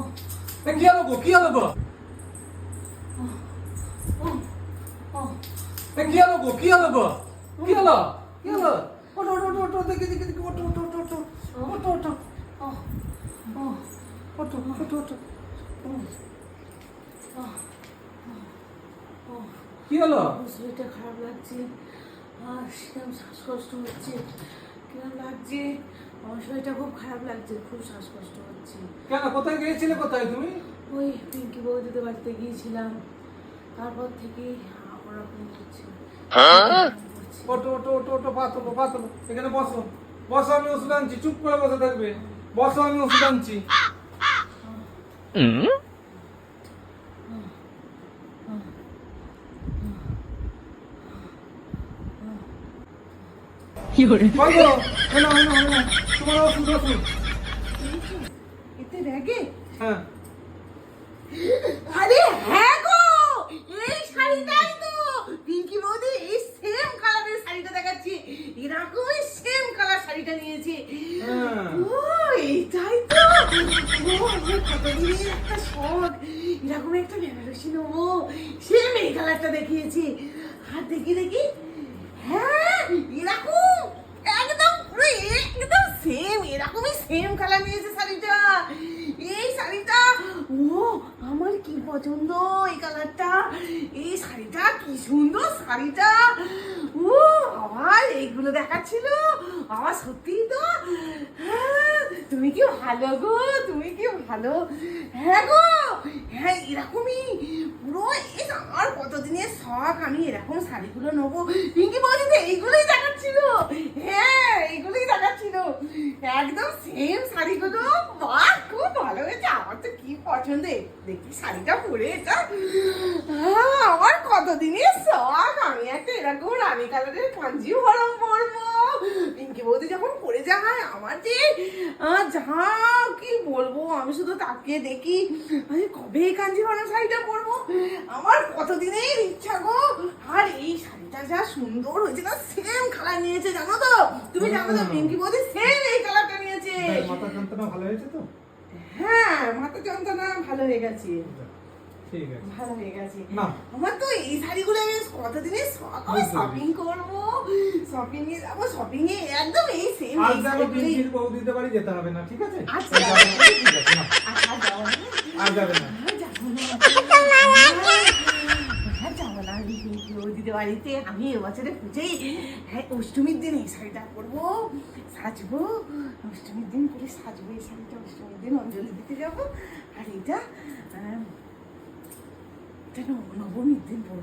어. 내 귀하라고 귀하라고. 어. 어. 내 귀하라고 귀하라고. 귀하라. 귀하라. 어저저저저 내게 내게 내게 어저저저저 어저저 어. 어. 어저저저저 어. 어. 어. 귀하라. 어? 어, 어. 무슨 일때 가라고 했지? 아, 시간 사서 좀 했지. কেমন লাগছে? আমার শরীরটা খুব খারাপ লাগছে খুব শ্বাসকষ্ট হচ্ছে। কেন কোথায় গিয়েছিলে কোথায় তুমি? ওই পিঙ্কি বৌদিদের বাড়িতে গিয়েছিলাম। তারপর থেকে ওরকম হচ্ছে। ওটো ওটো ওটো ওটো পাতলো পাতলো এখানে বসো। বসো আমি ওষুধ আনছি। চুপ করে বসে থাকবে। বসো আমি ওষুধ আনছি। এতে রেগে হ্যাঁ আরে হ্যাঁ গো এই শাড়িটাই তো। পিঙ্কি বৌদি এই সেম কালারের শাড়িটা দেখাচ্ছি। এরকমই সেম কালার শাড়িটা নিয়েছে। হ্যাঁ। ও এইটাই তো। ও আমার কতদিনের একটা শখ। এরকম একটা বেনারসি নেব সেম এই কালারটা দেখিয়েছি। আর দেখি দেখি। হ্যাঁ এরকম একদম পুরো একদম সেম এরকমই সেম কালার নিয়েছে শাড়িটা। এই শাড়িটা ও আমার কি পছন্দ এই কালারটা এই শাড়িটা কি সুন্দর শাড়িটা। ও আবার এইগুলো দেখাচ্ছিল। আবার সত্যি তো হ্যাঁ, তুমি কি ভালো গো তুমি কি ভালো। হ্যাঁ গো হ্যাঁ এরকমই। পুরো এই আমার কতদিনের শখ আমি এরকম শাড়িগুলো নেব। পিঙ্কি বৌদি তো এইগুলোই দেখাচ্ছিল। হ্যাঁ এইগুলোই দেখাচ্ছিল। একদম সেম শাড়িগুলো। বাহ খুব ভালো হয়েছে। আমার তো কি পছন্দ? এই দেখি শাড়িটা পরে এটা আমার কতদিনের শখ? আমি একটা এরকম রানী কালারের কাঞ্জি ভরম পরবো পিঙ্কি বৌদি যখন পরে যায় আমার যে যা কি বলব? আমি শুধু তাকিয়ে দেখি আমি কবে এই কাঞ্জি ভরম শাড়িটা পরবো? আমার কতদিনের ইচ্ছা গো? আর এই শাড়িটা যা সুন্দর হয়েছে না সেম কালার নিয়েছে জানো তো? তুমি জানো তো। পিঙ্কি বৌদি সেম এই কালারটা নিয়েছে। মাথা যন্ত্রণা ভালো হয়েছে তো? হ্যাঁ হ্যাঁ, মাথা যন্ত্রণা ভালো হয়ে গেছে। ভালো হয়ে গেছে। আমার তো এই শাড়িগুলো আমি কতদিনে শপিং করব শপিং এ যাব শপিং একদম এই সেম দিতে পারি যেতে হবে না ঠিক আছে? আচ্ছা। আর আচ্ছা, যাবে না। বাড়িতে আমি এবছরে পুজোই হ্যাঁ অষ্টমীর দিন এই শাড়িটা পরবো, সাজবো, অষ্টমীর দিন করে সাজবো, এই শাড়িটা অষ্টমীর দিন অঞ্জলি দিতে যাব। আর এটা নবমীর দিন পরবো।